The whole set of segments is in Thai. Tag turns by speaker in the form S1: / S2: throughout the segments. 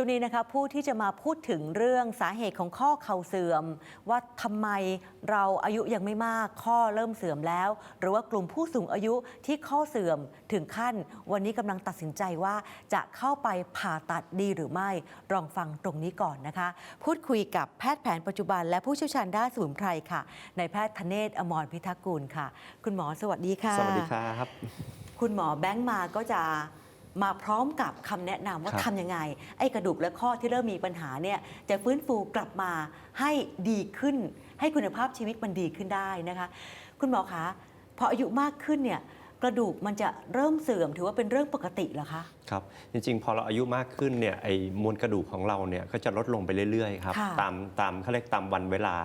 S1: ช่วงนี้นะคะผู้ที่จะมาพูดถึงเรื่องสาเหตุของข้อเข่าเสื่อม ว่าทำไมเราอายุยังไม่มากข้อเริ่มเสื่อมแล้ว หรือว่ากลุ่มผู้สูงอายุที่ข้อเสื่อมถึงขั้น วันนี้กำลังตัดสินใจว่าจะเข้าไปผ่าตัดดีหรือไม่ลองฟังตรงนี้ก่อนนะคะ พูดคุยกับแพทย์แผนปัจจุบัน และผู้เชี่ยวชาญด้านสมุนไพรค่ะในายแพทย์ธเนศอมรพิทักษ์กุลค่ะ คุณหมอสวัสดีค่ะ
S2: สวัสดีครับ
S1: คุณหมอแบงค์มาก็จะ มาพร้อมกับคำแนะนำว่า
S2: ครับ
S1: ทำยังไง ไอ้กระดูกและข้อที่เริ่มมีปัญหาเนี่ยจะฟื้นฟูกลับมาให้ดีขึ้น ให้คุณภาพชีวิตมันดีขึ้นได้นะคะ คุณหมอคะพออายุมากขึ้นเนี่ยกระดูกมันจะเริ่มเสื่อมถือว่าเป็นเรื่องปกติเหรอคะ
S2: ครับจริงๆ พอเราอายุมากขึ้นเนี่ยไอ้มวลกระดูกของเราเนี่ยก็จะลดลงไปเรื่อยๆครับ
S1: ค่ะ
S2: ตามตามเขาเรียกตามวันเวลา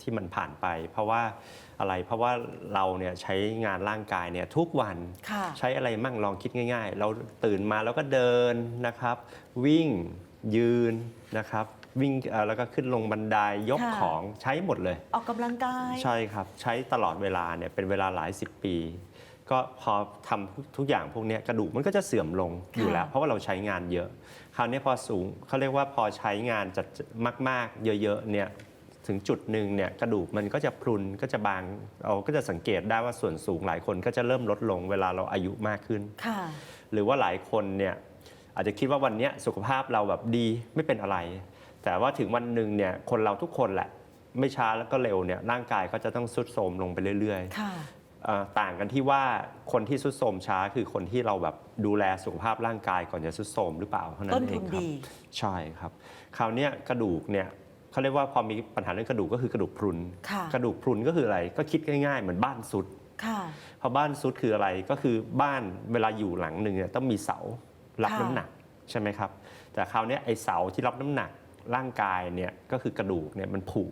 S2: ที่มันผ่านไป เพราะว่า อะไร เพราะว่าเราเนี่ยใช้งานร่างกายเนี่ยทุกวัน
S1: ค่ะ
S2: ใช้อะไรมั่งลองคิดง่าย ๆ เราตื่นมาแล้วก็เดินนะครับ วิ่งยืนนะครับวิ่งเอ่อแล้วก็ขึ้นลงบันไดยก
S1: ค่ะ
S2: ของใช้หมดเลย
S1: ออกกำลังกาย
S2: ใช่ครับ ใช้ตลอดเวลาเนี่ยเป็นเวลาหลายสิบปี ก็พอทำทุกอย่างพวกเนี้ยกระดูกมันก็จะเสื่อมลงอยู่แล้ว เพราะว่าเราใช้งานเยอะ คราวนี้พอสูงเขาเรียกว่าพอใช้งานจัดมาก ๆ เยอะๆเนี่ย ถึงจุดหนึ่งเนี่ยกระดูกมันก็จะพรุนก็จะบางเราก็จะสังเกตได้ว่าส่วนสูงหลายคนก็จะเริ่มลดลงเวลาเราอายุมากขึ้น
S1: ค่ะ
S2: หรือว่าหลายคนเนี่ยอาจจะคิดว่าวันเนี้ยสุขภาพเราแบบดีไม่เป็นอะไร แต่ว่าถึงวันหนึ่งเนี่ยคนเราทุกคนแหละ ไม่ช้าแล้วก็เร็วเนี่ยร่างกายก็จะต้องสุดโทรมลงไปเรื่อย
S1: ค่ะ
S2: ๆเอ่อต่างกันที่ว่าคนที่สุดโทรมช้าคือคนที่เราแบบดูแลสุขภาพร่างกายก่อนจะสุดโทรมหรือเปล่าเท่านั้
S1: ต้น
S2: นเอ
S1: ทุ
S2: ง
S1: น
S2: ครับ
S1: ดี
S2: ใช่ครับ คราวเนี้ยกระดูกเนี่ย เขาเรียกว่าพอมีปัญหาเรื่องกระดูกก็คือกระดูกพรุน
S1: ค่ะ
S2: กระดูกพรุนก็คืออะไรก็คิดง่ายๆเหมือนบ้านสุด
S1: ค่ะ
S2: พอบ้านซุดคืออะไรก็คือบ้านเวลาอยู่หลังหนึ่งเนี่ยต้องมีเสารับ
S1: ค่ะ
S2: น้ำหนักใช่ไหมครับ แต่คราวเนี้ยไอเสาที่รับน้ำหนักร่างกายเนี่ยก็คือกระดูกเนี่ยมันผุ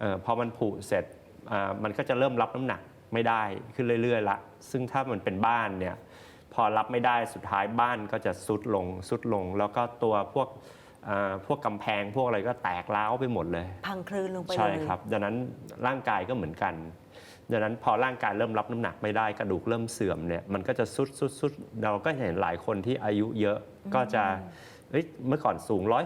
S2: เออพอมันผุเสร็จอ่ามันก็จะเริ่มรับน้ำหนักไม่ได้ขึ้นเรื่อยๆละซึ่งถ้ามันเป็นบ้านเนี่ยพอรับไม่ได้สุดท้ายบ้านก็จะซุดลงซุดลง แล้วก็ตัวพวกอ่า พวกกำแพงพวกอะไรก็แตกร้าวไปหมดเลย
S1: พังคลืนลงไปเลย
S2: ใช่ครับ ดังนั้นร่างกายก็เหมือนกัน ดังนั้นพอร่างกายเริ่มรับน้ำหนักไม่ได้กระดูกเริ่มเสื่อมเนี่ยมันก็จะซุดซุดซุดเราก็เห็นหลายคนที่อายุเยอะก็จะเอ้ยเมื่อก่อนสูง
S1: ค่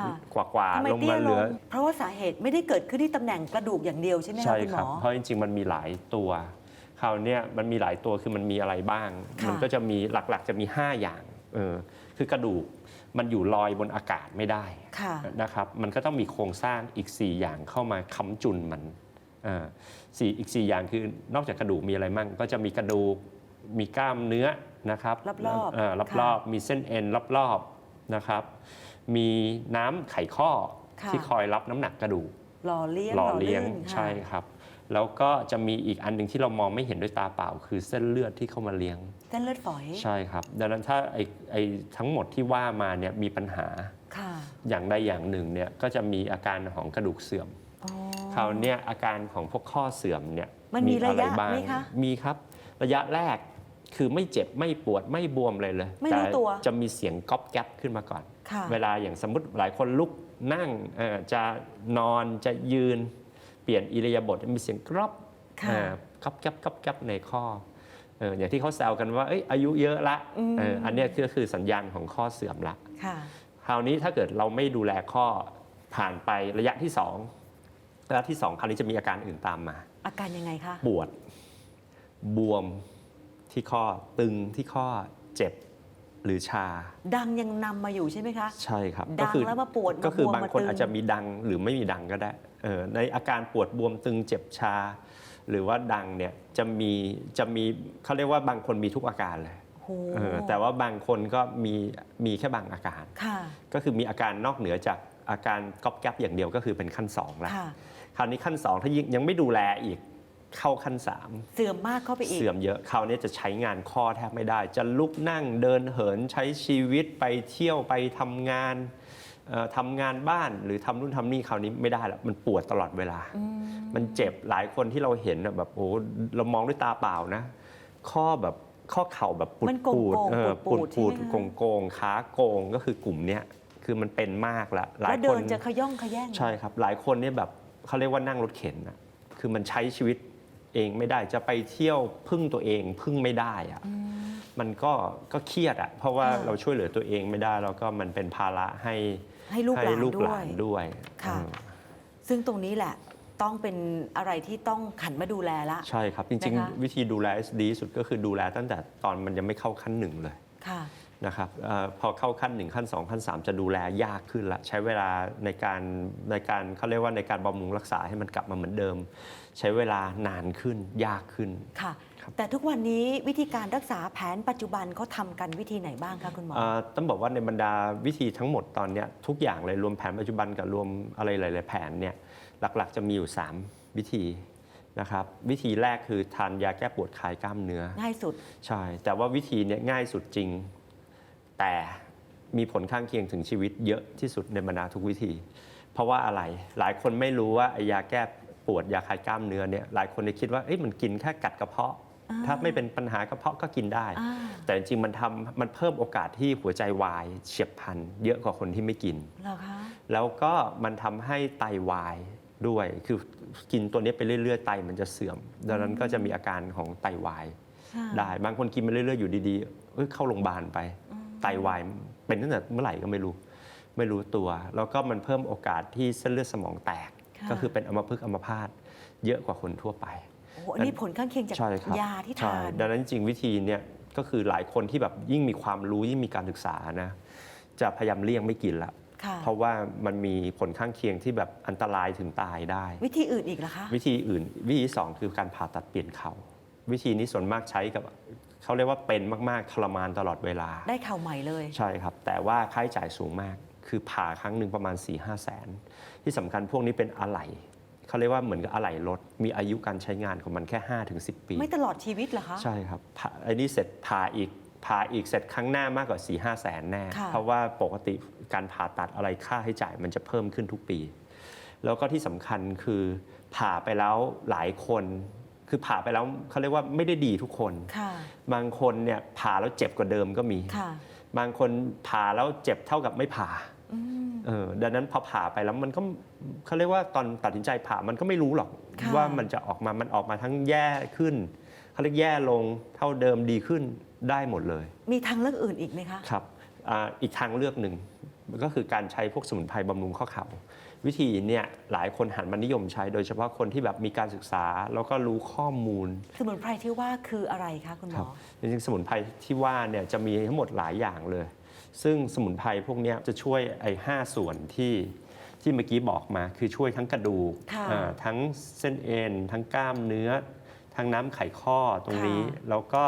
S1: ะ
S2: 160 กว่ากว่า
S1: ทำไม
S2: ลง
S1: เตี้
S2: มายเห
S1: ล
S2: ลือ
S1: งเพราะว่าสาเหตุไม่ได้เกิดขึ้นที่ตำแหน่งกระดูกอย่างเดียวใช่ไหมคะ
S2: ใช่
S1: คุณห
S2: ค
S1: ม
S2: รับ
S1: อ
S2: เพราะจริงๆมันมีหลายตัวคราวเนี้ยมันมีหลายตัวคือมันมีอะไรบ้าง
S1: ค่ะ
S2: มันก็จะมีหลักๆจะมี 5 อย่างเออคือกระดูก มันอยู่ลอยบนอากาศไม่ได้
S1: ค่ะ
S2: นะครับมันก็ต้องมีโครงสร้างอีก 4 อย่างเข้ามาค้ำจุนมันอ่าสี่อีก 4 อย่างคือนอกจากกระดูกมีอะไรมั่งก็จะมีกระดูกมีกล้ามเนื้อนะครับ
S1: รอบๆ
S2: เรอบรอบๆมีเส้นเอ็นรอบๆนะครับ มีน้ำไขข้อ
S1: ค่ะ
S2: ที่คอยรับน้ำหนักกระดูก
S1: หล่อเลี้ยง
S2: หล่อเลี้ยง
S1: ลื่นค่ะ
S2: ใช่ครับ แล้วก็จะมีอีกอันหนึ่งที่เรามองไม่เห็นด้วยตาเปล่า คือเส้นเลือดที่เข้ามาเลี้ยง
S1: เส้นเลือดฝอย
S2: ใช่ครับ ดังนั้นถ้าไอ้ไอ้ทั้งหมดที่ว่ามาเนี่ยมีปัญหา
S1: ค่ะ
S2: อย่างใดอย่างหนึ่งเนี่ยก็จะมีอาการของกระดูกเสื่อม
S1: อ๋อ
S2: คราวเนี้ยอาการของพวกข้อเสื่อมเนี่ย
S1: มันมีระยะ
S2: อบ้าง
S1: ไหมคะ
S2: มีครับ ระยะแรกคือไม่เจ็บไม่ปวดไม่บวมเลยเลย
S1: ไม่รู้
S2: แต่
S1: ตัว
S2: จะมีเสียงก๊อบแก๊บขึ้นมาก่อน
S1: ค่ะ
S2: เวลาอย่างสมมติหลายคนลุกนั่งเอ่อจะนอนจะยืน เปลี่ยนอิริยาบถมีเสียงกรอบ
S1: ค่ะ
S2: เอ่อก๊อบแก๊บก๊อบแก๊บในข้อเอ่ออย่างที่เขาแซวกันว่าเอ้ยอายุเยอะละ
S1: อืม
S2: เอ่ออันเนี้ยก็คือสัญญาณของข้อเสื่อมละ
S1: ค่ะ
S2: คราวนี้ถ้าเกิดเราไม่ดูแลข้อผ่านไประยะที่สองระยะที่สองคราวนี้จะมีอาการอื่นตามมา
S1: อาการยังไงคะ
S2: ปวด บวมที่ข้อตึงที่ข้อเจ็บหรือชา
S1: ดังยังนำมาอยู่ใช่ไหมคะ
S2: ใช่ครับ
S1: ดั
S2: ก็
S1: ง
S2: คือ
S1: แล้วมาปวด
S2: ก็คือ
S1: มาบวม
S2: บางคน
S1: มาตึง
S2: อาจจะมีดังหรือไม่มีดังก็ได้เออในอาการปวดบวมตึงเจ็บชา หรือว่าดังเนี่ยจะมีจะมีเขาเรียกว่าบางคนมีทุกอาการเลย
S1: โอ้โห
S2: เออแต่ว่าบางคนก็มีมีแค่บางอาการ
S1: ค่ะ
S2: ก็คือมีอาการนอกเหนือจากอาการก๊อบแก๊บอย่างเดียวก็คือเป็นขั้น2แล้ว
S1: ค่ะ
S2: คราวนี้ขั้น 2 ถ้ายิ่งยังไม่ดูแลอีกเข้าขั้น
S1: เสื่อมมากเข้าไป
S2: 3
S1: อีก
S2: เสื่อมเยอะคราวนี้จะใช้งานข้อแทบไม่ได้ จะลุกนั่งเดินเหินใช้ชีวิตไปเที่ยวไปทำงานเอ่อ ทำงานบ้านหรือทำนู่นทำนี่คราวนี้ไม่ได้แล้วมันปวดตลอดเวลา
S1: อืม
S2: มันเจ็บหลายคนที่เราเห็นน่ะแบบโอ้เรามองด้วยตาเปล่านะ ข้อแบบข้อเข่าแบบปุด
S1: มันโกง
S2: ปูด
S1: ๆ
S2: เออ
S1: ปู
S2: ปู
S1: ด
S2: ด
S1: ๆ
S2: ปูด
S1: ใช่ไหมคะ
S2: โกงโกงขาโกงก็คือกลุ่มเนี้ยคือมันเป็นมากละหลา
S1: แล้
S2: ยวค
S1: เดิ
S2: น
S1: นจะขย่องขย่ง
S2: ใช่ครับ หลายคนเนี่ยแบบเขาเรียกว่านั่งรถเข็นนะคือมันใช้ชีวิตเองไม่ได้จะไปเที่ยวพึ่งตัวเองพึ่งไม่ได้อะ
S1: อืม
S2: มันก็ก็เครียดอะเพราะว่า
S1: ค่ะ
S2: เราช่วยเหลือตัวเองไม่ได้แล้วก็มันเป็นภาระให้
S1: ให้ลูกหลาน
S2: ลูก
S1: ด้
S2: ห
S1: ว
S2: ลาย นด้วย
S1: ค่ะ
S2: อืม
S1: ซึ่งตรงนี้แหละต้องเป็นอะไรที่ต้องขันมาดูแลละ
S2: ใช่ครับ จริง
S1: นะคะ
S2: ๆ วิธีดูแลดีที่สุดก็คือดูแลตั้งแต่ตอนมันยังไม่เข้าขั้นหนึ่งเลย
S1: ค่ะ
S2: นะครับเออพอเข้าขั้นหนึ่งขั้นสองขั้นสามจะดูแลยากขึ้นละใช้เวลาในการในการเขาเรียกว่าในการบำรุงรักษาให้มันกลับมาเหมือนเดิม ใช้เวลานานขึ้นยากขึ้น
S1: ค่ะ
S2: ครับ
S1: แต่ทุกวันนี้วิธีการรักษาแผนปัจจุบันเขาทำกันวิธีไหนบ้างคะคุณหมอ
S2: เอ่อต้องบอกว่าในบรรดาวิธีทั้งหมดตอนเนี้ยทุกอย่างเลยรวมแผนปัจจุบันกับรวมอะไรหลาย ๆ แผนเนี่ยหลักๆ จะมีอยู่ 3 วิธีนะครับวิธีแรกคือทานยาแก้ปวดคลายกล้ามเนื้อ
S1: ง่ายสุด
S2: ใช่ แต่ว่าวิธีเนี้ยง่ายสุดจริง แต่มีผลข้างเคียงถึงชีวิตเยอะที่สุดในบรรดาทุกวิธี เพราะว่าอะไรหลายคนไม่รู้ว่าไอ้ยาแก้ปวดยาคลายกล้ามเนื้อเนี่ยหลายคนจะคิดว่าเอ้ยมันกินแค่กัดกระเพาะ
S1: อ่า
S2: ถ้าไม่เป็นปัญหากระเพาะก็กินได้
S1: อ่า
S2: แต่จริงๆมันทำมันเพิ่มโอกาสที่หัวใจวายเฉียบพลันเยอะกว่าคนที่ไม่กิน
S1: เหรอคะ
S2: แล้วก็มันทำให้ไตวายด้วย คือกินตัวนี้ไปเรื่อยๆไตมันจะเสื่อม ดังนั้นก็จะมีอาการของไตวาย
S1: ค่ะ
S2: ได้ บางคนกินไปเรื่อยๆอยู่ดีๆเอ้ยเข้าโรงพยาบาลไป ไตวายเป็นตั้งแต่เมื่อไหร่ก็ไม่รู้ ไม่รู้ตัว แล้วก็มันเพิ่มโอกาสที่เส้นเลือดสมองแตกะก็คือเป็นอัมพฤกษ์อัมพาตเยอะกว่าคนทั่วไป
S1: โอ้โหอันนี้ผลข้างเคียงจาก
S2: ใช่ครับ
S1: ยาที่
S2: ใช่
S1: ทาน
S2: ดังนั้นจริงๆวิธีเนี่ยก็คือหลายคนที่แบบยิ่งมีความรู้ยิ่งมีการศึกษานะจะพยายามเลี่ยงไม่กินละ
S1: ค่ะ
S2: เพราะว่ามันมีผลข้างเคียงที่แบบอันตรายถึงตายได้
S1: วิธีอื่นอีกเหรอคะ
S2: วิธีอื่น วิธีที่สองคือการผ่าตัดเปลี่ยนเขา่าวิธีนี้ส่วนมากใช้กับเขาเรียกว่าเป็นมากๆทรมานตลอดเวลา
S1: ได้เข่าใหม่เลย
S2: ใช่ครับ แต่ว่าค่าใช้จ่ายสูงมาก คือผ่าครั้งหนึ่งประมาณ4 5 0 0แสน ที่สำคัญพวกนี้เป็นอะไหล่ เขาเรียกว่าเหมือนกับอะไหล่รถ มีอายุการใช้งานของมันแค่5-10 ปี
S1: ไม่ตลอดชีวิตเหรอคะ
S2: ใช่ครับผ่าไอ้นี่เสร็จผ่าอีกผ่าอีกเสร็จครั้งหน้ามากกว่า4 5 0 0แสนแน่
S1: ค่ะ
S2: เพราะว่าปกติการผ่าตัดอะไรค่าใช้จ่ายมันจะเพิ่มขึ้นทุกปี แล้วก็ที่สำคัญคือผ่าไปแล้วหลายคน คือผ่าไปแล้วเขาเรียกว่าไม่ได้ดีทุกคน
S1: ค่ะ
S2: บางคนเนี่ยผ่าแล้วเจ็บกว่าเดิมก็มี
S1: ค่ะ
S2: บางคนผ่าแล้วเจ็บเท่ากับไม่ผ่า
S1: อืม
S2: เออดังนั้นพอผ่าไปแล้วมันก็เขาเรียกว่าตอนตัดสินใจผ่ามันก็ไม่รู้หรอก
S1: ค่ะ
S2: ว่ามันจะออกมา มันออกมาทั้งแย่ขึ้นเขาเรียกแย่ลงเท่าเดิมดีขึ้นได้หมดเลย
S1: มีทางเลือกอื่นอีกไหมคะ
S2: ครับอาอีกทางเลือกหนึ่งก็คือการใช้พวกสมุนไพรบำรุงข้อเข่าวิธีเนี่ยหลายคนหันมานิยมใช้ โดยเฉพาะคนที่แบบมีการศึกษา แล้วก็รู้ข้อมูล
S1: สมุนไพรที่ว่าคืออะไรคะคุณหม
S2: ครับ
S1: อ
S2: จริงๆสมุนไพรที่ว่าเนี่ยจะมีทั้งหมดหลายอย่างเลย ซึ่งสมุนไพรพวกเนี้ยจะช่วยไอ้ห้าส่วนที่ที่เมื่อกี้บอกมาคือช่วยทั้งกระดูก
S1: ค่ะ
S2: อ่าทั้งเส้นเอ็น ทั้งกล้ามเนื้อ ทั้งน้ำไขข้อตรงนี้
S1: ค่ะ
S2: แล้วก็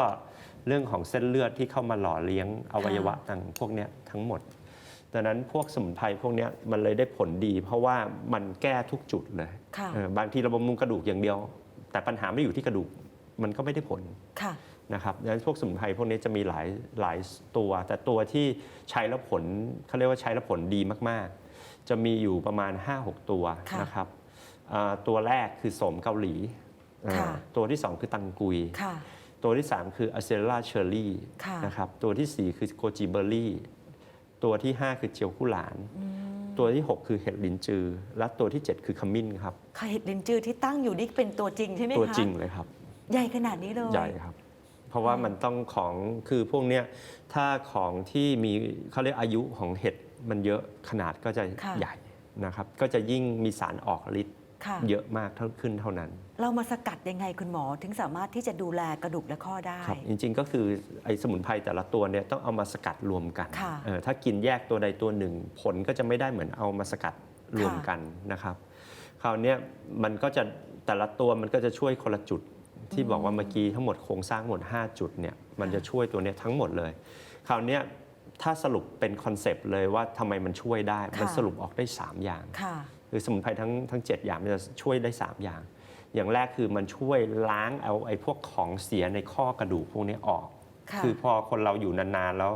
S2: เรื่องของเส้นเลือดที่เข้ามาหล่อเลี้ยงอวัยวะต่างพวกเนี้ยทั้งหมดดังนั้นพวกสมุนไพรพวกเนี้ยมันเลยได้ผลดี เพราะว่ามันแก้ทุกจุดเลย
S1: ค่ะ
S2: เออบางทีเราบำรุงกระดูกอย่างเดียว แต่ปัญหาไม่ได้อยู่ที่กระดูกมันก็ไม่ได้ผล
S1: ค่ะ
S2: นะครับดังนั้นพวกสมุนไพรพวกนี้จะมีหลายหลายตัว แต่ตัวที่ใช้แล้วผลเขาเรียกว่าใช้แล้วผลดีมากๆ จะมีอยู่ประมาณ 5-6 ตัว
S1: ค่ะ
S2: นะครับอ่าตัวแรกคือโสมเกาหลีอ่า
S1: ค่ะ
S2: ตัวที่ 2 คือตังกุย
S1: ค่ะ
S2: ตัวที่ 3 คืออะเซล่าเชอร์รี่
S1: ค่ะ
S2: นะครับตัวทีสี่ 4 คือโกจิเบอร์รี่ ตัวที่ 5 คือเจียวกุหลาน ตัวที่ 6 คือเห็ดลินจือ และตัวที่ 7 คือขมิ้นครับ
S1: ค่ะเห็ดลินจือที่ตั้งอยู่นี่เป็นตัวจริงใช่ไหมคะ
S2: ตัวจริงเลยครับ
S1: ใหญ่ขนาดนี้เลย
S2: ใหญ่ครับ เพราะว่ามันต้องของคือพวกเนี้ยถ้าของที่มีเขาเรียกอายุของเห็ดมันเยอะขนาดก็จะ
S1: ค่ะ
S2: ใหญ่นะครับ ก็จะยิ่งมีสารออกฤทธิ์
S1: ค่ะ
S2: เยอะมากเท่าขึ้นเท่านั้น
S1: เรามาสกัดยังไงคุณหมอถึงสามารถที่จะดูแลกระดูกและข้อได้
S2: ครับจริงๆก็คือไอ้สมุนไพรแต่ละตัวเนี่ยต้องเอามาสกัดรวมกัน
S1: ค่ะ
S2: เออถ้ากินแยกตัวใดตัวหนึ่ง ผลก็จะไม่ได้เหมือนเอามาสกัดรวมกันนะครับ คราวเนี้ยมันก็จะแต่ละตัวมันก็จะช่วยคนละจุด ที่บอกว่าเมื่อกี้ทั้งหมดโครงสร้างหมด 5 จุดเนี่ยมันจะช่วยตัวเนี้ยทั้งหมดเลย คราวเนี้ยถ้าสรุปเป็นคอนเซปต์เลยว่าทำไมมันช่วยได้ มัน
S1: ค่ะ
S2: สรุปออกได้ 3 อย่าง
S1: ค่ะ
S2: คือสมุนไพรทั้งทั้ง 7 อย่างมันจะช่วยได้ 3 อย่าง อย่างแรกคือมันช่วยล้างเอาไอ้พวกของเสียในข้อกระดูกพวกนี้ออก
S1: ค่ะ
S2: คือพอคนเราอยู่นานๆแล้ว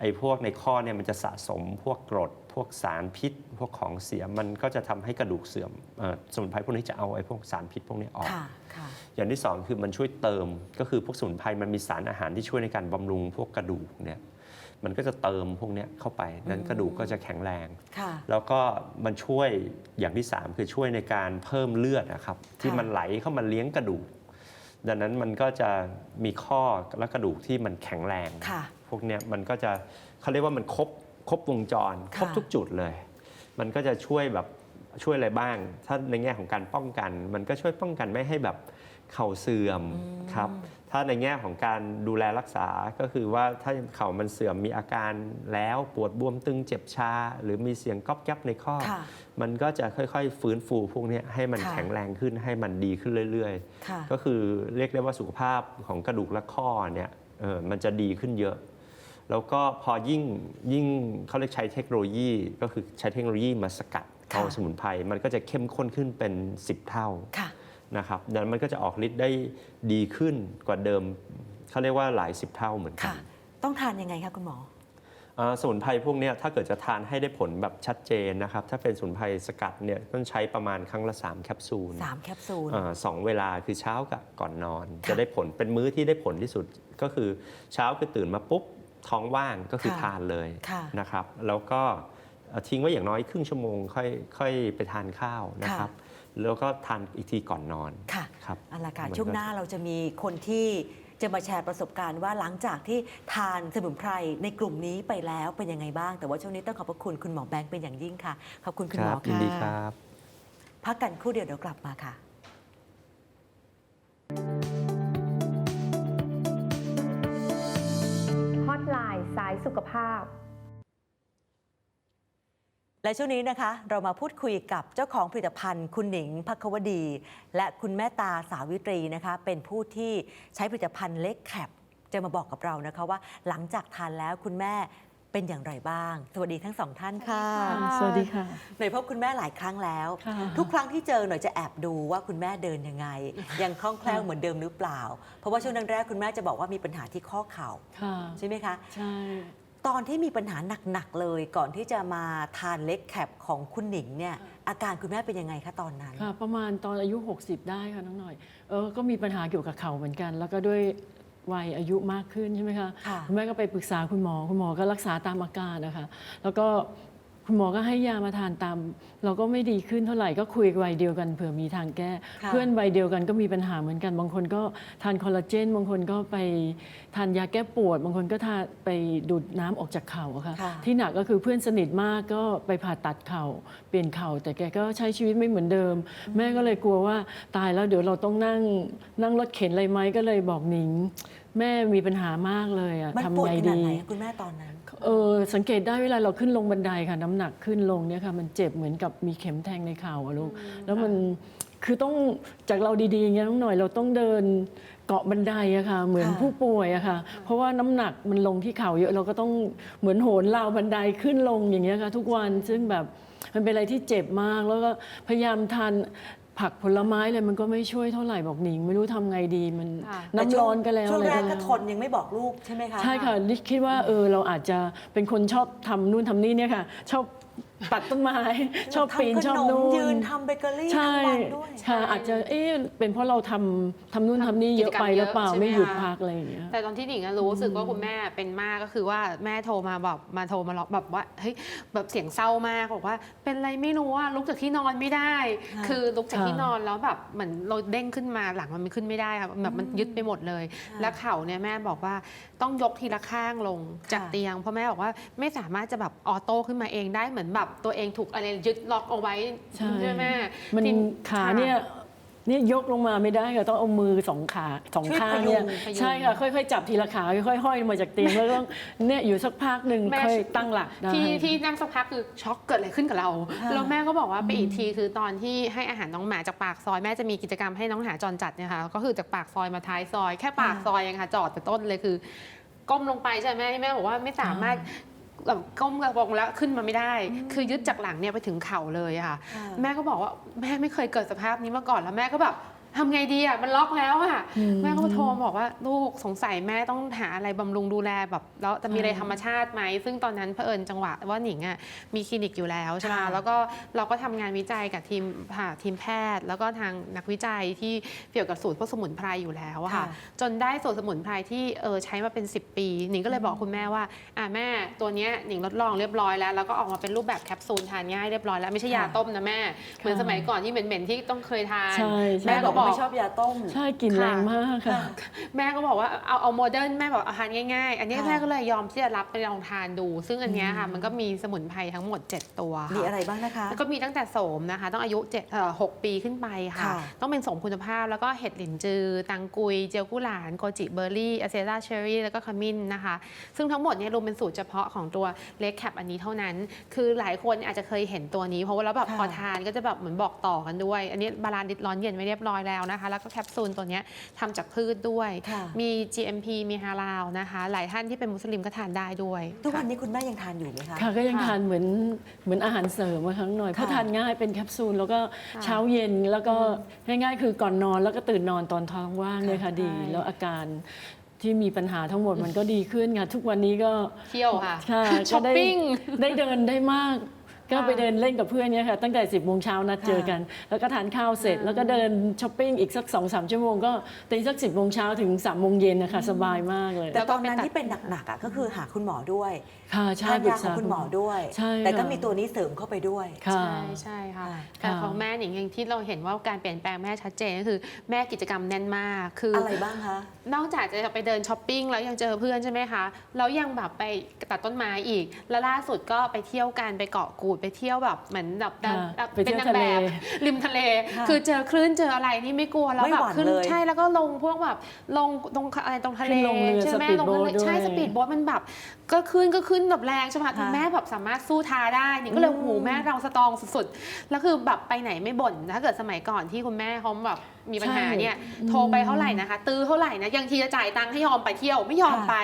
S2: ไอ้พวกในข้อเนี่ยมันจะสะสมพวกกรด พวกสารพิษ พวกของเสียมันก็จะทำให้กระดูกเสื่อมเอ่อสมุนไพรพวกนี้จะเอาไอ้พวกสารพิษพวกนี้ออก
S1: ค่ะค่ะ
S2: อย่างที่สองคือมันช่วยเติมก็คือพวกสมุนไพรมันมีสารอาหารที่ช่วยในการบำรุงพวกกระดูกเนี่ยมันก็จะเติมพวกเนี้ยเข้าไป นั้นกระดูกก็จะแข็งแรง
S1: ค่ะ
S2: แล้วก็มันช่วยอย่างที่ 3 คือช่วยในการเพิ่มเลือดนะครับที่มันไหลเข้ามาเลี้ยงกระดูก ดังนั้นมันก็จะมีข้อและกระดูกที่มันแข็งแรง
S1: ค่ะ
S2: พวกเนี้ยมันก็จะเขาเรียกว่ามันครบ ครบวงจร
S1: ค่ะ
S2: ครบทุกจุดเลย มันก็จะช่วยแบบช่วยอะไรบ้าง ถ้าในแง่ของการป้องกัน มันก็ช่วยป้องกันไม่ให้แบบเข่าเสื่อมครับถ้าในแง่ของการดูแลรักษาก็คือว่าถ้าเข่ามันเสื่อมมีอาการแล้วปวดบวมตึงเจ็บชา หรือมีเสียงก๊อบแก๊บในข้อ
S1: ค่ะ
S2: มันก็จะค่อยๆ ฟื้นฟูพวกเนี้ยให้มัน
S1: ค่ะ
S2: แข็งแรงขึ้นให้มันดีขึ้นเรื่อย
S1: ค่ะ
S2: ๆก็คือเรียกได้ว่าสุขภาพของกระดูกและข้อเนี่ยเออมันจะดีขึ้นเยอะ แล้วก็พอยิ่งยิ่งเขาเรียกใช้เทคโนโลยี ก็คือใช้เทคโนโลยีมาสกัดเอา
S1: ค่ะ
S2: สมุนไพรมันก็จะเข้มข้นขึ้นเป็น 10 เท่า
S1: ค่ะ
S2: นะครับดังนั้นมันก็จะออกฤทธิ์ได้ดีขึ้นกว่าเดิมเขาเรียกว่าหลายสิบเท่าเหมือนกั
S1: ค่ะ
S2: น
S1: ต้องทานยังไงคะคุณหมอ
S2: อ่าสมุนไพรพวกเนี้ยถ้าเกิดจะทานให้ได้ผลแบบชัดเจนนะครับ ถ้าเป็นสมุนไพรสกัดเนี่ยต้องใช้ประมาณครั้งละ 3 แคปซูล
S1: 3แคปซูล
S2: อ่าสองเวลาคือเช้ากับก่อนนอน
S1: ค่ะ
S2: จะได้ผลเป็นมื้อที่ได้ผลที่สุดก็คือเช้าคือตื่นมาปุ๊บ ท้องว่างก็คือ
S1: ค่ะ
S2: ทานเลย
S1: ค่ะ
S2: นะครับ แล้วก็เอ่อทิ้งไว้อย่างน้อยครึ่งชั่วโมงค่อยค่อยไปทานข้าวนะครับ แล้วก็ทานอีกทีก่อนนอน
S1: ค่ะ
S2: ครับ
S1: เอาละค่ะ
S2: มันก็
S1: ช่วงหน้าเราจะมีคนที่จะมาแชร์ประสบการณ์ว่าหลังจากที่ทานสมุนไพรในกลุ่มนี้ไปแล้วเป็นยังไงบ้าง แต่ว่าช่วงนี้ต้องขอบพระคุณคุณหมอแบงค์เป็นอย่างยิ่งค่ะ ขอบคุณคุณหมอ
S2: ยิน
S1: ค่ะ
S2: ดีครับ
S1: พักกันครู่เดียวเดี๋ยวกลับมาค่ะ
S3: ไลน์สายสุขภาพ
S1: และช่วงนี้นะคะ เรามาพูดคุยกับเจ้าของผลิตภัณฑ์ คุณหนิงพักวดี และคุณแม่ตาสาวิตรีนะคะ เป็นผู้ที่ใช้ผลิตภัณฑ์เล็กแคปจะมาบอกกับเรานะคะว่าหลังจากทานแล้วคุณแม่ เป็นอย่างไรบ้าง สวัสดีทั้งสองท่านค่ะ
S3: สวัสดีค่ะ
S4: สวัสดีค่ะ
S1: หน่อยพบคุณแม่หลายครั้งแล้ว
S4: ค่ะ
S1: ทุกครั้งที่เจอหน่อยจะแอบดูว่าคุณแม่เดินยังไง ยังคล่องแคล่วเหมือนเดิมหรือเปล่า เพราะว่าช่วงแรกๆคุณแม่จะบอกว่ามีปัญหาที่ข้อเข่า
S4: ค่ะ
S1: ใช่ไหมคะ
S4: ใช่
S1: ตอนที่มีปัญหาหนักๆเลย ก่อนที่จะมาทานเล็กแคปของคุณหนิงเนี่ย อาการคุณแม่เป็นยังไงคะตอนนั้น
S4: ค่ะ ประมาณตอนอายุ 60 ได้ค่ะน้องหน่อย เออ ก็มีปัญหาเกี่ยวกับเข่าเหมือนกัน แล้วก็ด้วย วัยอายุมากขึ้นใช่ไหมคะ
S1: ค่ะ
S4: ณแม่ก็ไปปรึกษาคุณหมอคุณหมอก็รักษาตามอาการนะคะแล้วก็ คุณหมอก็ให้ยามาทานตาม เราก็ไม่ดีขึ้นเท่าไหร่ก็คุยวัยเดียวกันเผื่อมีทางแก้
S1: ค่ะ
S4: เพื่อนวัยเดียวกันก็มีปัญหาเหมือนกัน บางคนก็ทานคอลลาเจน บางคนก็ไปทานยาแก้ปวด บางคนก็ทานไปดูดน้ำออกจากเข่าอะค่ะ
S1: ค่ะ
S4: ที่หนักก็คือเพื่อนสนิทมากก็ไปผ่าตัดเข่าเปลี่ยนเข่าแต่แกก็ใช้ชีวิตไม่เหมือนเดิม แม่ก็เลยกลัวว่าตายแล้วเดี๋ยวเราต้องนั่งนั่งรถเข็นอะไรไหมก็เลยบอกหนิง แม่มีปัญหามากเลยอะ
S1: มันป
S4: ทำ
S1: วด
S4: ไง
S1: ขนาด
S4: ดี
S1: ไหนคะคุณแม่ตอนนั้น
S4: เออสังเกตได้เวลาเราขึ้นลงบันไดค่ะ น้ำหนักขึ้นลงเนี่ยค่ะ มันเจ็บเหมือนกับมีเข็มแทงในเข่าอะลูกแล้วมันคือต้องจากเราดีๆอย่างเงี้ยน้องหน่อยเราต้องเดินเกาะบันไดอะค่ะ เหมือน
S1: ค่ะ
S4: ผู้ป่วยอะค่ะ เพราะว่าน้ำหนักมันลงที่เข่าเยอะเราก็ต้องเหมือนโหนราวบันไดขึ้นลงอย่างเงี้ยค่ะ ทุกวันซึ่งแบบมันเป็นอะไรที่เจ็บมากแล้วก็พยายามทาน ผักผลไม้เลยมันก็ไม่ช่วยเท่าไหร่บอกหนิง ไม่รู้ทำไงดีมัน
S3: ค่ะ
S4: น้ำร้อนก็แล้ว
S1: ช่วง
S4: อะไร
S1: แร
S4: ก็
S1: กก็
S4: แล้ว
S1: ทนยังไม่บอกลูกใช่ไหมคะ
S4: ใช่ค่ะลิคิดว่าเออเราอาจจะเป็นคนชอบทำนู่นทำนี่เนี่ยค่ะ ชอบ ตัดต้นไม้ ชอบปีน
S1: ทำข
S4: ชอบ
S1: ม
S4: นู่น
S1: ยืนทำเบเกอรี่
S4: ใช่
S1: ทั้งวันด้วย
S4: ค่ะอาจจะเอ๊ะเป็นเพราะเราทำทำนู่นทำนี่เยอะไปหรือเปล่า
S3: กิจกรรมเยอะใช่ไหม
S4: ไม่หยุด
S3: คะ
S4: พักอะไรอย่างเงี้ย
S3: แต่ตอนที่หนิงอะรู้สึกว่าคุณแม่เป็นมากก็คือว่าแม่โทรมาบอกมาโทรมาล็อกแบบว่าเฮ้ยแบบเสียงเศร้ามากบอกว่า เป็นอะไรไม่รู้ว่าลุกจากที่นอนไม่ได้
S1: ค่ะ
S3: คือลุกจาก
S4: ค่ะ
S3: ที่นอนแล้วแบบเหมือนเราเด้งขึ้นมาหลังมันไม่ขึ้นไม่ได้ค่ะแบบมันยึดไปหมดเลย แล้วเข่าเนี่ยแม่บอกว่าต้องยกทีละข้างลงจากเตียงเพราะแม่บอกว่าไม่สามารถจะแบบออโต้ขึ้นมาเองได้เหมือนแบบตัวเองถูกอะไรยึดล็อกเอาไว้
S4: ใช่
S3: ใช่ไหม
S4: มัน
S3: ที่
S4: ขาเนี่ยเนี่ยยกลงมาไม่ได้ค่ะต้องเอามือสองขาสอง
S1: ช่วย
S4: ข้าง
S1: พยุง
S4: เนี่ย
S3: พยุง
S4: ใช่ค่ะค่อยๆจับทีละขาค่อยๆห้อยลงมาจากเตียงแล้วต้องเนี่ยอยู่สักพักหนึ่ง
S3: แม่
S4: ค่อยตั้งหลักได้
S3: ที่ที่นั่งสักพักคือช็อกเกิดอะไรขึ้นกับเรา
S1: ค่ะ
S3: แล้วแม่ก็บอกว่าไปอีกทีคือตอนที่ให้อาหารน้องหมาจากปากซอยแม่จะมีกิจกรรมให้น้องหมาจรจัดเนี่ยค่ะก็คือจากปากซอยมาท้ายซอย แค่ปากซอยเองค่ะจอดแต่ต้นเลยคือก้มลงไปใช่ไหมแม่บอกว่าไม่สามารถ แบบก้มกระบอกแล้วขึ้นมาไม่ได้ คือยึดจากหลังเนี่ยไปถึงเข่าเลยอะค่ะ
S1: ค่ะ
S3: แม่ก็บอกว่าแม่ไม่เคยเกิดสภาพนี้มาก่อนแล้วแม่ก็แบบ ทำไงดีอะมันล็อกแล้วอะ
S4: อืม
S3: แม่ก็โทรมาบอกว่าลูกสงสัยแม่ต้องหาอะไรบำรุงดูแลแบบแล้วจะมีอะไร
S4: ใช่
S3: ธรรมชาติไหมซึ่งตอนนั้นเผอิญจังหวะว่าหนิงอะมีคลินิกอยู่แล้วใช่ไหม
S1: ค่ะ
S3: แล้วก็เราก็ทำงานวิจัยกับทีมค่ะทีมแพทย์ แล้วก็ทางนักวิจัยที่เกี่ยวกับสูตรพวกสมุนไพรอยู่แล้วอะค่ะ
S1: ค่ะ
S3: จนได้สูตรสมุนไพรที่เออใช้มาเป็น 10 ปีหนิงก็เลยบอกคุณแม่ว่าอะแม่ตัวเนี้ยหนิงทดลองเรียบร้อยแล้วแล้วก็ออกมาเป็นรูปแบบแคปซูลทานง่ายเรียบร้อยแล้วไม่ใช่ยา
S1: ค่ะ
S3: ต้มนะแม่เหมือน
S4: ค่ะ
S3: สมัยก่อนที่เหม็นๆที่ต้องเคยทาน
S4: ใช่ใช่
S3: แม่บอกว่าบอก
S1: ไม่ชอบยาต้ม
S4: ใช่กลิ่นแรงมากค่ะ
S3: แม่ก็บอกว่าเอาเอาโมเดิร์นแม่บอกเอาทานง่ายๆ อันนี้
S1: ค่ะ
S3: แม่ก็เลยยอมที่จะรับไปลองทานดู ซึ่งอันเนี้ยค่ะ มันก็มีสมุนไพรทั้งหมด 7 ตัวค่ะ
S1: มีอะไรบ้างนะคะ
S3: แล้วก็มีตั้งแต่โสมนะคะ ต้องอายุ7เอ่อ6ปีขึ้นไปค่ะ
S1: ค่ะ
S3: ต้องเป็นโสมคุณภาพแล้วก็เห็ดหลินจือ ตังกุย เจลกุหลาน โกจิเบอร์รี่อะเซราเชอรี่แล้วก็ขมิ้นนะคะ ซึ่งทั้งหมดเนี่ยรวมเป็นสูตรเฉพาะของตัวเล็กแคปอันนี้เท่านั้น คือหลายคนอาจจะเคยเห็นตัวนี้เพราะว่าแล้วแบบ
S1: ค่ะ
S3: พอทานก็จะแบบเหมือนบอกต่อกันด้วย อันนี้บาลานซ์ดิดร้อนเย็นไว้เรียบร้อยแล้วนะคะ แล้วก็แคปซูลตัวเนี้ยทำจากพืชด้วย
S1: ค่ะ
S3: มี GMP มีฮาลาลนะคะ หลายท่านที่เป็นมุสลิมก็ทานได้ด้วย
S1: ทุกวันนี้คุณแม่ยังทานอยู่ไหมคะ
S4: ค่ะก็ยัง
S3: ค่ะ
S4: ทานเหมือนเหมือนอาหารเสริมมาครั้งหน่อยเพราะ
S1: ค่ะ
S4: ทานง่ายเป็นแคปซูลแล้วก็
S3: ค่ะ
S4: เช้าเย็นแล้วก็ง่ายๆ คือก่อนนอนแล้วก็ตื่นนอนตอนท้องว่างเนี่ยค่ะดี
S3: ใช่
S4: แล้วอาการที่มีปัญหาทั้งหมดมันก็ดีขึ้นค่ะทุกวันนี้ก็
S3: เที่ยวค่ะ
S4: ค่ะ
S3: ช้อป
S4: ก็ได้
S3: ปิ้ง
S4: ได้เดินได้มาก ก็
S3: ค่ะ
S4: ไปเดินเล่นกับเพื่อนเนี่ยค่ะตั้งแต่10โมงเช้านัดเจอกัน แล้วก็ทานข้าวเสร็จ แล้วก็เดินช้อปปิ้งอีกสัก2อสชั่วโมงก็ตีสัก10โมงเช้าถึง3โมงเย็นนะคะสบายมากเลย
S1: แต่ตอนนั้นที่เป็นหนักๆอะก็คือหาคุณหมอด้วย
S4: ค่ะใช่
S1: ทาน
S4: ปรึ
S1: ยากของ
S4: ษา
S1: คุณหมอด้วย
S4: ใช่
S1: แต่ก็
S4: ค่ะ
S1: มีตัวนี้เสริมเข้าไปด้วย
S4: ค่ะ
S3: ใช่ใช่ค่ะ
S1: ค่ะ
S3: แต่
S4: ค่ะ
S3: ของแม่หนิงอย่างที่เราเห็นว่าการเปลี่ยนแปลงแม่ชัดเจนก็คือแม่กิจกรรมแน่นมากคืออ
S1: อะไรบ้างคะ
S3: นอกจากจะไปเดินช้อปปิ้งแล้วยังเจอเพื่อนใช่ไหมคะแล้วยังแบบไปตัดต้นไม้อีก แล้วล่าสุดก็ไปเที่ยวกันไปเกาะกูดไปเที่ยวแบบเหมือนแบบ
S4: ค่ะ
S3: แบบ
S4: ไปเที่
S3: เป็น
S4: ยวนา
S3: งแบบ
S4: ทะเล
S3: ริมทะเล
S1: ค่ะ
S3: คือเจอคลื่นเจออะไรนี่ไม่กลัวแล้ว
S1: ไม่
S3: แบ
S1: ห
S3: บ
S1: วั่น
S3: ขึ้น
S1: เลย
S3: ใช่แล้วก็ลงพวกแบบลงตรงอะไรตรงทะเล
S4: ขึ้นลงเรือ
S3: ใช่ไหม
S4: สปีด
S3: ลง
S4: โบ๊
S3: ทะ
S4: ท
S3: เล
S4: ด้วย
S3: ใช่สปีดโบ๊ทมันแบบ ก็ขึ้นก็ขึ้นแบบแรงใช่ไหมคะ
S1: ค่ะ
S3: แม่แบบสามารถสู้ท้าได้นี่ก็เลย
S1: อืม
S3: โอ้โหแม่เราสตรองสุดๆแล้วคือแบบไปไหนไม่บ่นถ้าเกิดสมัยก่อนที่คุณแม่เขาแบบมีปัญหาเนี่ยโทรไปเท่าไหร่นะคะ ตื้อเท่าไหร่นะยังทีจะจ่ายตังค์ให้ยอมไปเที่ยวไม่ยอม
S1: ค่ะ
S3: ไป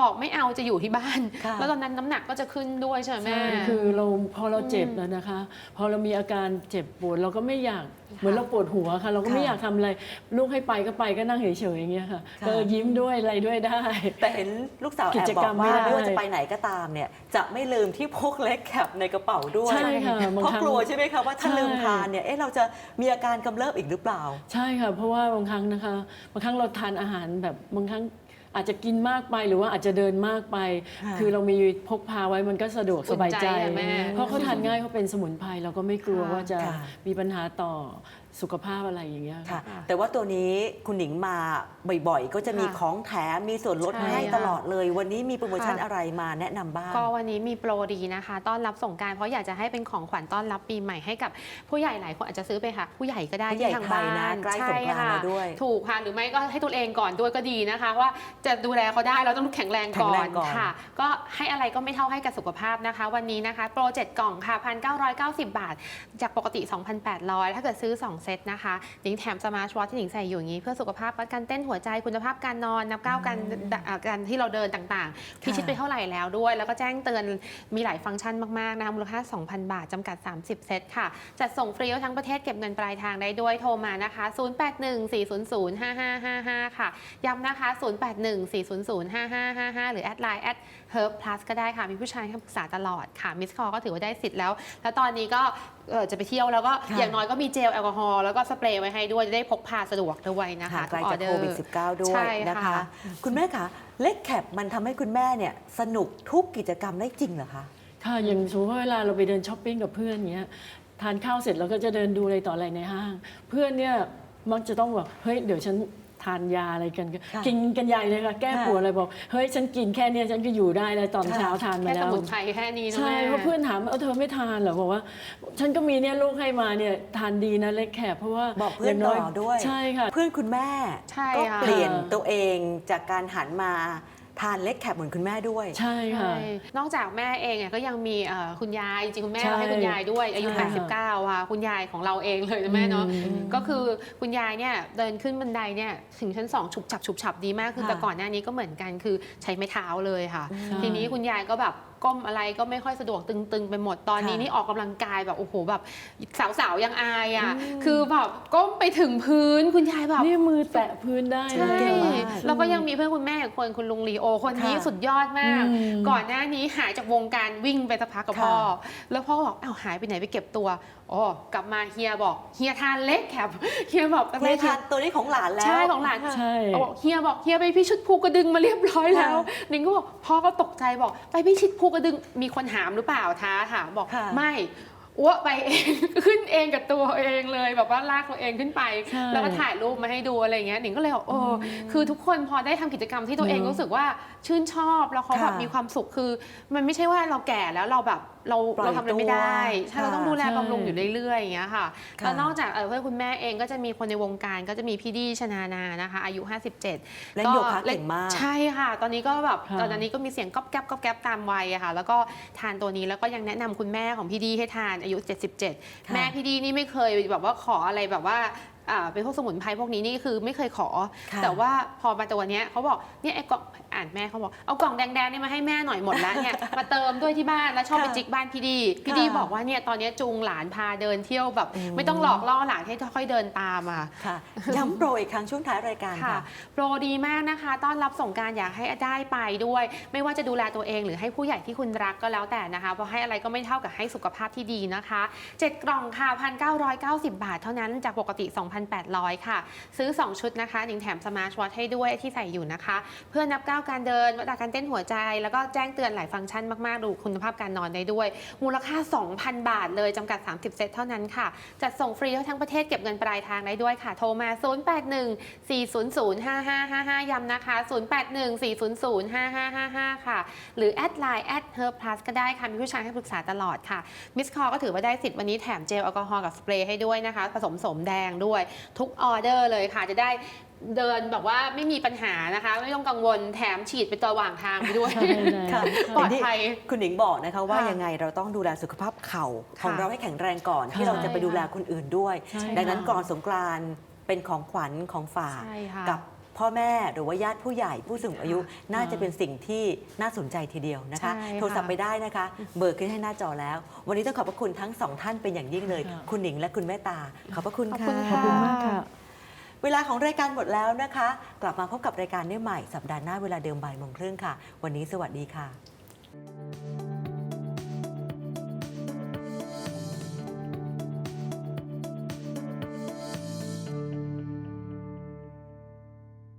S3: บอกไม่เอาจะอยู่ที่บ้าน
S1: ค่ะ
S3: แล้วตอนนั้นน้ำหนักก็จะขึ้นด้วยใช่ไหมแม่
S4: ใช่คือเราพอเราเจ็บแล้วนะคะ พอเรามีอาการเจ็บปวดเราก็ไม่อยากเหมือนเราปวดหัวค่ะ เราก็ไม่
S1: ค่ะ
S4: อยากทำอะไร ลูกให้ไปก็ไปก็นั่งเฉยๆอย่างเงี้ยค่ะ
S1: ค่ะ
S4: ก็ยิ้มด้วยอะไรด้วยได้
S1: แต่เห็นลูกสาวแอบ
S4: กิจ
S1: บ
S4: ก
S1: อ
S4: รร
S1: ก
S4: ม
S1: ว่า
S4: ไม่ได้
S1: ไม่ว่าจะไปไหนก็ตามเนี่ย จะไม่ลืมที่พกเล็กแคปในกระเป๋าด้วย
S4: ใช่ค่ะบาง
S1: เพราะ
S4: ครั้ง
S1: กลัวใช่ไหมคะว่าถ้า
S4: ใช่
S1: ลืมทานเนี่ยเอ๊ะเราจะมีอาการกำเริบอีกหรือเปล่า
S4: ใช่ค่ะ เพราะว่าบางครั้งนะคะบางครั้งเราทานอาหารแบบบางครั้ง อาจจะกินมากไปหรือว่าอาจจะเดินมากไป
S1: ค่ะ
S4: คือเรามีพกพาไว้มันก็สะดวกสบายใจ
S3: อุ่นใจอะแม่
S4: เพราะเขาทานง่ายเขาเป็นสมุนไพรเราก็ไม่กลัว
S3: ค่ะ
S4: ว่าจะ
S1: ค่ะ
S4: มีปัญหาต่อ สุขภาพอะไรอย่างเงี้ย
S1: ค่ะ
S4: ค่ะ
S1: แต่ว่าตัวนี้คุณหนิงมาบ่อยๆ ก็จะมี
S3: ค่ะ
S1: ของแถมมีส่วนลด
S3: ใช่
S1: ให้
S3: ค่ะ
S1: ตลอดเลย วันนี้มีโปรโมชั่น
S3: ค่ะ
S1: อะไรมาแนะนำบ้าง
S3: ก็วันนี้มีโปรดีนะคะ ต้อนรับสงกรารเพราะอยากจะให้เป็นของขวัญต้อนรับปีใหม่ให้กับผู้ใหญ่หลายคนอาจจะซื้อไปค่ะ ผู้ใหญ่ก็ได้
S1: ผู้ใหญ่
S3: ที่ทาง
S1: ไทย
S3: บ้า
S1: นะ
S3: น
S1: ใกล้
S3: ช่
S1: สงกรานต์
S3: ค่ะ
S1: แล้วด้วย
S3: ถูกค่ะหรือไม่ก็ให้ตัวเองก่อนด้วยก็ดีนะคะ ว่าจะดูแลเขาได้เราต้องแข็งแรง
S1: แข็
S3: ก่
S1: ง
S3: อ
S1: แร
S3: น
S1: งก่อน
S3: ค่ะ ก็ให้อะไรก็ไม่เท่าให้กับสุขภาพนะคะ วันนี้นะคะ โปร7กล่องค่ะ 1,990 บาท จากปกติ 2,800 ถ้าเกิดซื้อ 2 เซตนะคะหนิงแถมสมาร์ทวอทที่หนิงใส่อยู่อย่างนี้ เพื่อสุขภาพการเต้นหัวใจคุณภาพการนอนนับก้าวการอ่าการที่เราเดินต่างๆพิชิตไปเท่าไหร่แล้วด้วย แล้วก็แจ้งเตือนมีหลายฟังก์ชันมากๆนะคะมูลค่า 2,000 บาทจำกัด 30 เซตค่ะจัดส่งฟรีทั้งประเทศเก็บเงินปลายทางได้ด้วยโทรมานะคะ 0814005555 ค่ะย้ำนะคะ 0814005555 หรือแอดไลน์แอด Herb Plus ก็ได้ค่ะมีผู้ชายให้คำปรึกษาตลอดค่ะมิสคอก็ถือว่าได้สิทธิ์แล้ว แล้วตอนนี้ก็ เอ่อจะไปเที่ยวแล้วก็
S1: ค่ะ
S3: อย่างน้อยก็มีเจลแอลกอฮอล์แล้วก็สเปรย์ไว้ให้ด้วยจะได้พกพาสะดวกด้วยนะคะ
S1: ค่ะใกล้
S3: ทุอ
S1: จะ
S3: อเดอ
S1: โค
S3: ร์
S1: วิด -19 ด้วย
S3: ใช่
S1: นะคะ
S3: ค่ะ
S1: คุณแม่คะเล็กแคปมันทำให้คุณแม่เนี่ยสนุกทุกกิจกรรมได้จริงเหรอคะ
S4: ค่ะอย่างสมมติว่าเวลาเราไปเดินช้อปปิ้งกับเพื่อนเงี้ยทานข้าวเสร็จเราก็จะเดินดูอะไรต่ออะไรในห้าง เพื่อนเนี่ยมักจะต้องบอกเฮ้ยเดี๋ยวฉัน ทานยาอะไรกัน
S1: ค่ะ
S4: กินกันใหญ่เลยค่ะแก้ปวดอะไรบอก เฮ้ยฉันกินแค่เนี้ยฉันก็อยู่ได้แล้วตอน
S1: ค่ะ
S4: เช้าทานมา
S3: แค่ส
S4: แล้ว
S3: มุนไพรแค่นี้นะ
S4: ใช่
S3: แม่
S4: เพราะเพื่อนถามเออเธอไม่ทานเหรอบอกว่า ฉันก็มีเนี่ยลูกให้มาเนี่ยทานดีนะเล็กแคบเพราะว่า
S1: บอกเพื่อน
S4: ย่าง
S1: ต่อด้วย
S4: ใช่ค่ะ
S1: เพื่อนคุณแม่
S3: ใช่
S1: ก็
S3: ค่ะ
S1: เปลี่ยนตัวเองจากการหันมา ทานเล็กแคปเหมือนคุณแม่ด้วย
S4: ใช่ค่ะ
S3: ใช่นอกจากแม่เองอะก็ยังมีเอ่อคุณยายจริงๆคุณแม่
S4: ใช่
S3: เราให้คุณยายด้วยอายุ
S4: ใช่
S3: 89 ค่ะ คุณยายของเราเองเลยนะแม่เนาะ
S4: อืม
S3: ก็คือคุณยายเนี่ยเดินขึ้นบันไดเนี่ยถึงชั้นสองฉุบฉับฉุบฉับดีมากคือ
S1: ค่ะ
S3: แต่ก่อนหน้านี้ก็เหมือนกันคือใช้ไม้เท้าเลยค่ะ
S4: ใช่
S3: ทีนี้คุณยายก็แบบก้มอะไรก็ไม่ค่อยสะดวกตึงๆ ไปหมดตอนนี้
S1: ค่ะ
S3: นี่ออกกำลังกายแบบโอ้โหแบบสาวๆยังอายอะคือแบบก้มไปถึงพื้นคุณยายแบบ
S4: นี่มือแตะพื้นได้
S3: ใช่
S4: เลย
S1: เก่งมาก
S3: แล้วก็ยังมีเพื่อนคุณแม่อีกคนคุณลุงลีโอคนนี้
S1: ค่ะ
S3: สุดยอดมาก
S4: อืม
S3: ก่อนหน้านี้หายจากวงการวิ่งไปสักพักกับ
S1: ค่ะ
S3: พ่อ แล้วพ่อบอกอ้าวหายไปไหนไปเก็บตัวอ๋อกลับมาเฮียบอกเฮียทานเล็กแคบเฮียบอก
S1: เฮียทานตัวนี้ของหลานแล้ว
S3: ใช่ของหลาน
S4: ใช่
S3: เขาบอกเฮียบอกเฮียไปพิชิตภูกระดึงมาเรียบร้อยแล้ว
S1: ค่ะ
S3: นิงก็บอกพ่อก็ตกใจบอกไปพิชิตภูกระดึงมีคนหามหรือเปล่าท้าถามบอก
S1: ค่ะ
S3: ไม่อ้วกไปเอง ขึ้นเองกับตัวเองเลยแบบว่าลากตัวเองขึ้นไป
S4: ใช่
S3: แล้วก็ถ่ายรูปมาให้ดูอะไรอย่างเงี้ยหนิงก็เลยบอกโอ้คือทุกคนพอได้ทำกิจกรรมที่ตัวเอง
S4: เนอะ
S3: รู้สึกว่า ชื่นชอบแล้วเขาแบบ
S1: ค่ะ
S3: มีความสุขคือ มันไม่ใช่ว่าเราแก่แล้วเราแบบเรา
S1: ปล่อย
S3: เราทำอะไรไม่ได้ใช่
S1: ตัว
S3: เราต้องดูแล
S4: ใช่
S3: บำรุงอยู่เรื่อยๆอย่างเงี้ยค่ะ
S1: ค่ะ
S3: แล้วนอกจากเออเพื่อนคุณแม่เองก็จะมีคนในวงการก็จะมีพี่ดีชนานานะคะ อายุ 57
S1: เล่นโยคะเก่งมาก
S3: ใช่ค่ะ ตอนนี้ก็แบบ
S4: ค่ะ
S3: ตอนนี้ก็มีเสียงก๊อบแก๊บก๊อบแก๊บตามวัยอะค่ะ แล้วก็ทานตัวนี้แล้วก็ยังแนะนำคุณแม่ของพี่ดีให้ทานอายุ 77แม่พี่ดีนี่ไม่เคยแบบว่าขออะไรแบบว่าอ่าเป็นพวกสมุนไพรพวกนี้นี่คือไม่เคยขอ
S1: ค่ะ
S3: แต่ว่าพอมาตัวเนี้ยเขาบอกเนี่ยไอ้กล่อง อ่านแม่เขาบอกเอากล่องแดงๆนี่มาให้แม่หน่อยหมดแล้วเนี่ยมาเติมด้วยที่บ้านแล้วชอบไป
S1: ค่ะ
S3: จิกบ้านพี่ดี พี่
S1: ค่ะ
S3: ดีบอกว่าเนี่ยตอนเนี้ยจูงหลานพาเดินเที่ยวแบบ
S1: อืม
S3: ไม่ต้องหลอกล่อหลานให้ค่อยๆเดินตามอะ
S1: ค่ะย้ำโปรอีกครั้งช่วงท้ายรายการ
S3: ค่ะ
S1: ค่ะ
S3: โปรดีมากนะคะ ต้อนรับสงกรารอยากให้ได้ไปด้วย ไม่ว่าจะดูแลตัวเองหรือให้ผู้ใหญ่ที่คุณรักก็แล้วแต่นะคะเพราะให้อะไรก็ไม่เท่ากับให้สุขภาพที่ดีนะคะ 7 กล่องค่ะ 1,990 บาท เท่านั้นจากปกติ 2,800 ค่ะ ซื้อ 2 ชุดนะคะหนิงแถมสมาร์ทวอทให้ด้วยที่ใส่อยู่นะคะ เพื่อนับก้าวการเดินวัดการเต้นหัวใจ แล้วก็แจ้งเตือนหลายฟังก์ชันมากๆ ดูคุณภาพการนอนได้ด้วย มูลค่า 2,000 บาทเลยจำกัด 30 เซตเท่านั้นค่ะ จัดส่งฟรีทั่วทั้งประเทศเก็บเงินปลายทางได้ด้วยค่ะ โทรมา 0814005555 ย้ำนะคะ 0814005555 ค่ะ หรือแอดไลน์แอดเฮอร์พลัสก็ได้ค่ะ มีผู้ชายให้ปรึกษาตลอดค่ะ มิสคอก็ถือว่าได้สิทธิ์วันนี้แถมเจลแอลกอฮอล์กับสเปรย์ให้ด้วยนะคะ ผสมสมแดงด้วยทุกออเดอร์เลยค่ะจะได้ เดินแบบว่าไม่มีปัญหานะคะ ไม่ต้องกังวลแถมฉีดไปตัวหว่างทางไปด้วย
S4: ใช่แล้ว
S1: ค่ะ
S3: ปลอดภัย
S1: คุณหนิงบอกนะคะว่า
S3: ค่ะ
S1: ยังไงเราต้องดูแลสุขภาพเข่าของ
S3: ค่ะ
S1: เราให้แข็งแรงก่อน ที่
S4: ใช่
S1: เราจะไปดูแลคนอื่นด้วย
S4: ใช่
S1: ดังนั้น
S4: ค่ะ
S1: ก่อนสงกรานต์เป็นของขวัญของฝาก
S3: ใช่ค่ะ
S1: กับพ่อแม่หรือว่าญาติผู้ใหญ่ผู้สูงอายุน่าจะเป็นสิ่งที่น่าสนใจทีเดียวนะคะ
S3: ใช่ค่ะ
S1: โทรศัพท์ไปได้นะคะ เบอร์ขึ้นให้หน้าจอแล้ว วันนี้ต้องขอบพระคุณทั้งสองท่านเป็นอย่างยิ่งเลย
S4: ค่ะ
S1: คุณหนิงและคุณแม่ตา ขอบพระคุณ
S3: ขอบ
S1: ค่ะ
S3: คุณ
S4: ขอบคุณมากค่ะ
S1: เวลาของรายการหมดแล้วนะคะ กลับมาพบกับรายการได้ใหม่สัปดาห์หน้าเวลาเดิมบ่ายโมงครึ่งค่ะ วันนี้สวัสดีค่ะ